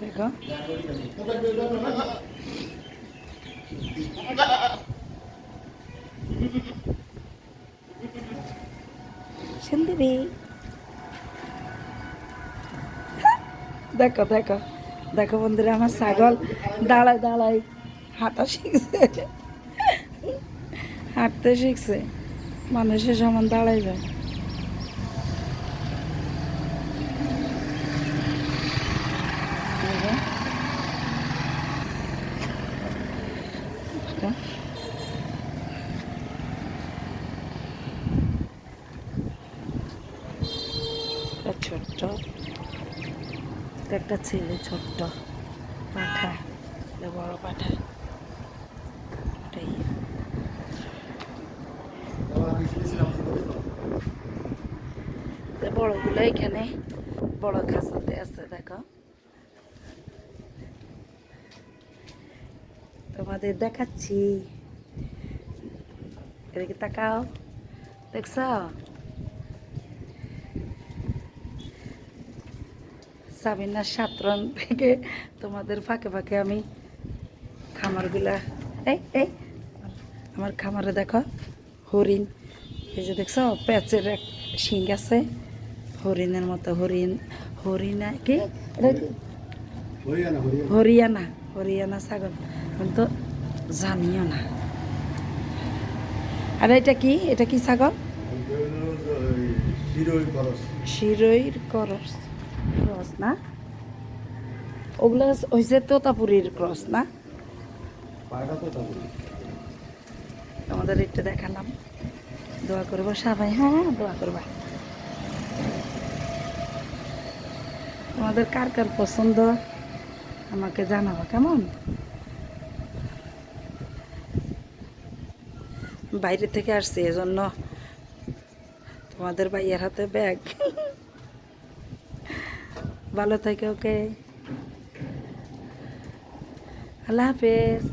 দেখো দেখো দেখো দেখো বন্ধুরা, আমার ছাগল দাঁড়ায় দাঁড়ায় হাঁটা শিখছে। হাঁটতে শিখছে। মানুষের সমান দাঁড়ায় যায়। দেখো। ছোট্ট একটা ছেলে ছোট্ট পাঠা বড় পাঠা। বড়গুলো এখানে বড় খাঁচাতে আছে দেখো। তোমাদের দেখাচ্ছি। এদিকে তাকাও। দেখছ? সাবিনার সাতরং থেকে তোমাদের ফাঁকে ফাঁকে আমি খামারগুলা এই এই আমার খামারে দেখো হরিণ। এই যে দেখছ প্যাচের এক শিং আছে। হরিণের মতো হরিণ হরিণা কি? হরিয়ানা। হরিয়ানা ছাগল। কিন্তু জানিও না। আর এটা কি? এটা কি ছাগল? শিরইর করস। ক্রস না? ওগুলো হয়েছে তোতাপুরীর ক্রস না? তোমাদের একটু দেখালাম। দোয়া করব সবাই হ্যাঁ দোয়া করবা। তোমাদের কার কার পছন্দ? আমাকে জানাব, কেমন? বাইরে থেকে আসছি, এজন্য তোমাদের ভাইয়ের হাতে ব্যাগ। ভালো থাকে, ওকে? আল্লাহ হাফেজ।